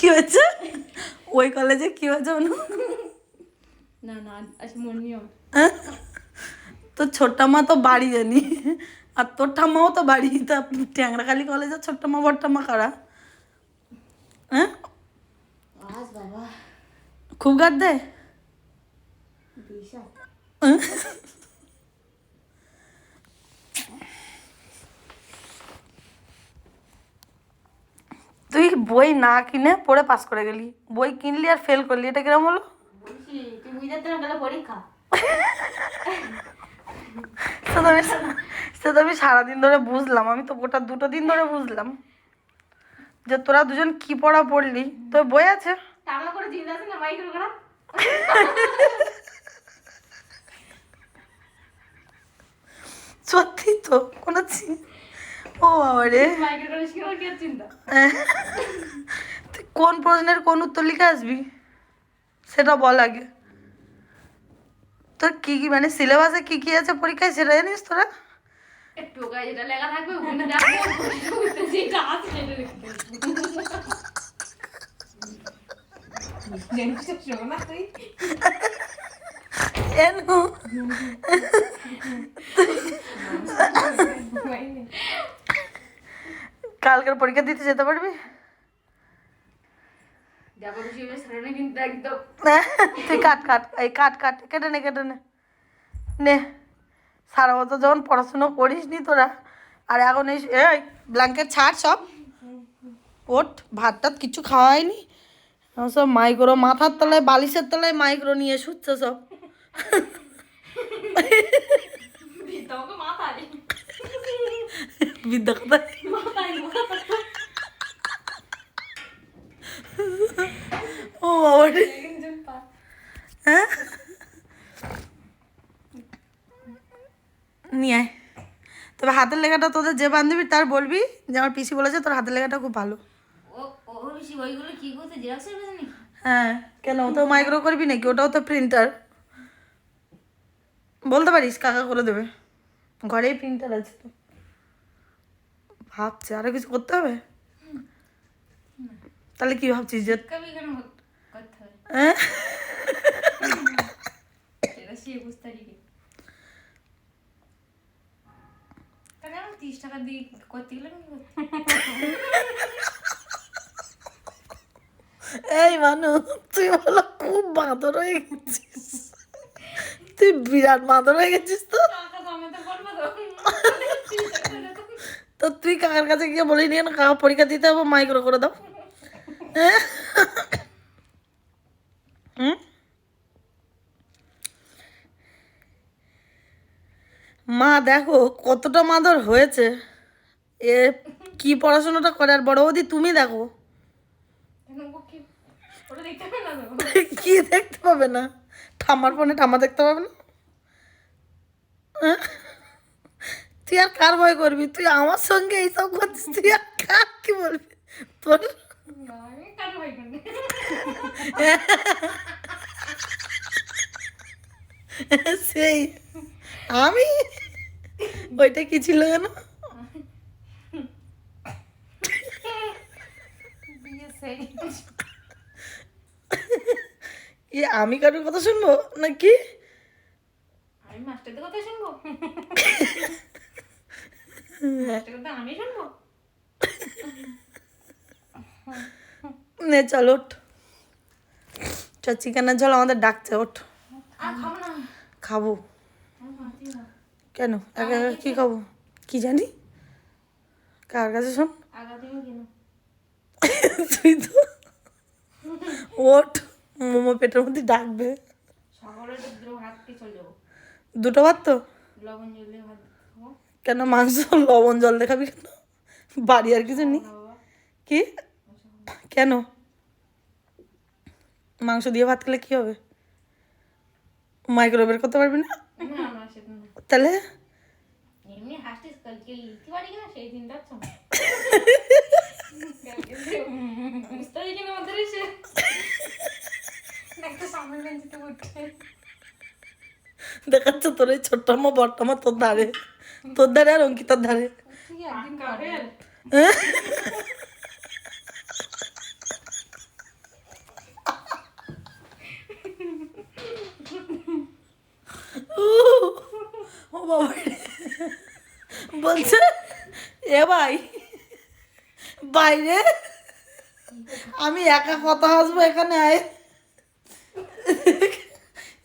কি হয়েছে? ওই কলেজে কি হয়েছে না না আজ মোর নিয়ম হ্যাঁ? তো ছোট্ট মা তো বাড়ি জানি। আর তোর ঠাম্মাও তো বাড়ি। তা ট্যাংরাখালি কলেজে ছোট্ট মা বড় ঠাম্মা কারা? হ্যাঁ? খুব গাদ দেয় বিশাল হ্যাঁ? তুই বই না কিনে পড়ে পাস করে গেলি। বই কিনলি আর ফেল করলি এটা কিরম হলো? সে তো আমি সে তো আমি সারাদিন ধরে বুঝলাম আমি তো গোটা দুটো দিন ধরে বুঝলাম যে তোরা দুজন কি পড়া পড়লি। তোর বই আছে? সত্যি তো কোনো চি- ও বাবা রে কোন প্রশ্নের কোন উত্তর লিখে আসবি? সেটা বল আগে। তোর কি কি মানে সিলেবাসে কি কি আছে পরীক্ষায় সেটা জানিস তোরা? টোকায় যেটা লেখা থাকবে ওখানে দেখো যেটা আছে সেটা লিখতে জানিস তো শোনো না তুই এনু কালকের পরীক্ষা দিতে যেতে পারবি? একদম। তুই কাট কাট এই কাট কাট কেটে নে কেটে নে। নে। সারা বছর যখন পড়াশুনো করিস নি তোরা আর এখন এই এই ব্ল্যাঙ্কেট ছাড় সব। ওঠ ভাত টাত কিছু খাওয়াইনি এখন সব মাইক্রো মাথার তলায় বালিশের তলায় মাইক্রো নিয়ে শুচ্ছে সব। বিদ্যা কোথায়? ও বাবা হ্যাঁ? নিয়ে আয়। তবে হাতের লেখাটা তোদের যে বান্ধবী তার বলবি যে আমার পিসি বলেছে তোর হাতের লেখাটা খুব ভালো। হ্যাঁ কেন? ওটাও মাইক্রো করবি নাকি? ওটাও তো প্রিন্টার বলতে পারিস কাকা করে দেবে। ঘরেই প্রিন্টার আছে তো। ভাবছে আরও কিছু করতে হবে? তাহলে কি ভাবছিস যে তিরিশ টাকা দিয়ে করতে গেলে এই মানু তুই বলো খুব বাঁদর হয়ে গেছিস। তুই বিরাট বাঁদর হয়ে গেছিস তো। তো। তুই কাকার কাছে গিয়ে বলি নিয়ে না কাকা পরীক্ষা দিতে হবে মাইক্রো করে দাও। হ্যাঁ? মা, দেখো, কতটা মাদর হয়েছে। এ কি পড়াশোনাটা করে? আর বড় বৌদি, তুমি দেখো। কি দেখতে পাবে না? ঠাম্মার ফোনে ঠাম্মা দেখতে পাবে না? হ্যাঁ? তুই আর কার ভয় করবি? তুই আমার সঙ্গে এইসব করছিস? তুই আর কার কি বলবি? তোর সেই আমি? ওইটা কি ছিল কেন ইয়ে আমি কারোর কথা শুনব নাকি? আমি মাস্টারদের কথা শুনব? মাস্টার কথা আমি শুনব? নে, চল, ওঠ। চ চিকেনের ঝোল আমাদের ডাকছে, ওঠ। খাব। কেন? একা একা কি খাব? কি জানি? কার কাছে শোন? তুই তো ওঠ। মোমো পেটের মধ্যে ডাকবে। দুটো ভাত চলে তো? কেন মাংস, লবণ জল দেখাবি কেন? বাড়ি আর কিছু নেই? কি? কেন? মাংস দিয়ে ভাত খেলে কি হবে? মাইক্রোওয়েভ করতে পারবি না? তাহলে? দেখাচ্ছে তোর এই ছোট্ট বট্টামা তোর ধারে। তোর ধারে আর অঙ্কিতার ধারে। হ্যাঁ? ও বলছে, এ ভাই বাইরে আমি একা কথা আসব এখানে? আয়।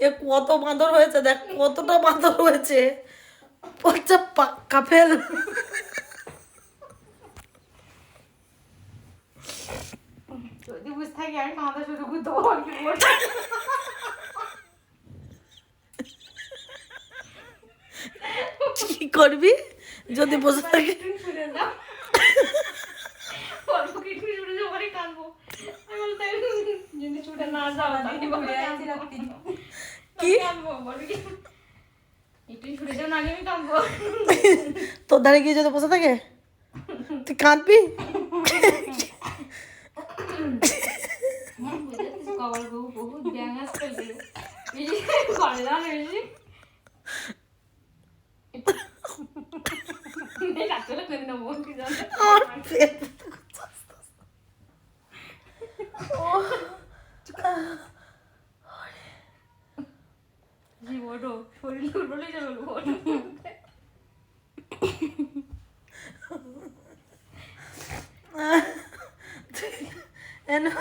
এ কত বাঁদর হয়েছে, দেখ, কতটা বাঁদর হয়েছে। বলছে, পাক্কা ফেল। যদি বুঝতে থাকে, আমি কাঁদা শুরু করতে করবি? যদি বসে থাকি। তোর আমি বলতে যদি ছুটে না যাও তাহলে বলব কাঁদবো। কি? কাঁদবো বলবি কি? একটু ছুটে যাও না আমি কাঁদবো তোর ধারে গিয়ে যদি বসে থাকে তুই কাঁদবি কবার বহু বহুত ব্যাং আসতে বেশি করে না বেশি ডাক্তার করে না মন কি জানে আমার পেট জি ওঠো শরীর উঠলেই যাবে ওঠো এনো